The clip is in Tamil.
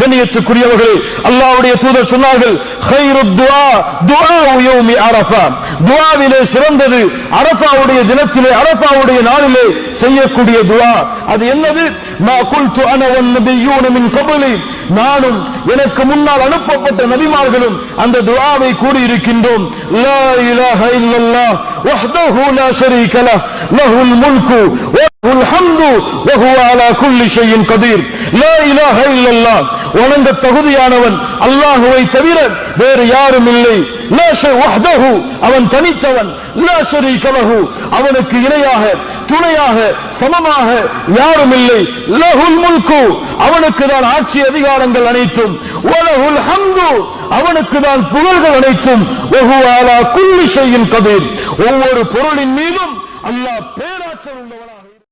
கண்ணியத்துக்குரியவர்களே அல்லாவுடைய தூதர் சொன்னார்கள் "ஹைரு துவா துஆஉ அரஃபா. துவாவிலே சிறந்தது அரபாவுடைய தினத்திலே அரபாவுடைய நாளிலே செய்யக்கூடிய துவா அது என்னது? மா குல்து அன வன் நபியூன கபலி. நானும் எனக்கு முன்னால் அனுப்பப்பட்ட நபிமார்களும் அந்த துவாவை கூடியிருக்கின்றோம் லா இலாஹ இல்லல்லாஹ் வஹ்தஹு லா ஷரீக லஹ் லஹுல் முல்கு. வணங்க தகுதியானவன் அல்லாஹுவை தவிர வேறு யாரும் இல்லை. அவன் தனித்தவன். அவனுக்கு இணையாக துணையாக சமமாக யாரும் இல்லை. லஹுல் முல்கு. அவனுக்கு தான் ஆட்சி அதிகாரங்கள் அனைத்தும். வலஹுல் ஹம்து. அவனுக்கு தான் புகழ்கள் அனைத்தும். வஹுவ ஒவ்வொரு பொருளின் மீதும் அல்லாஹ் பேராற்றல் உள்ளவனாக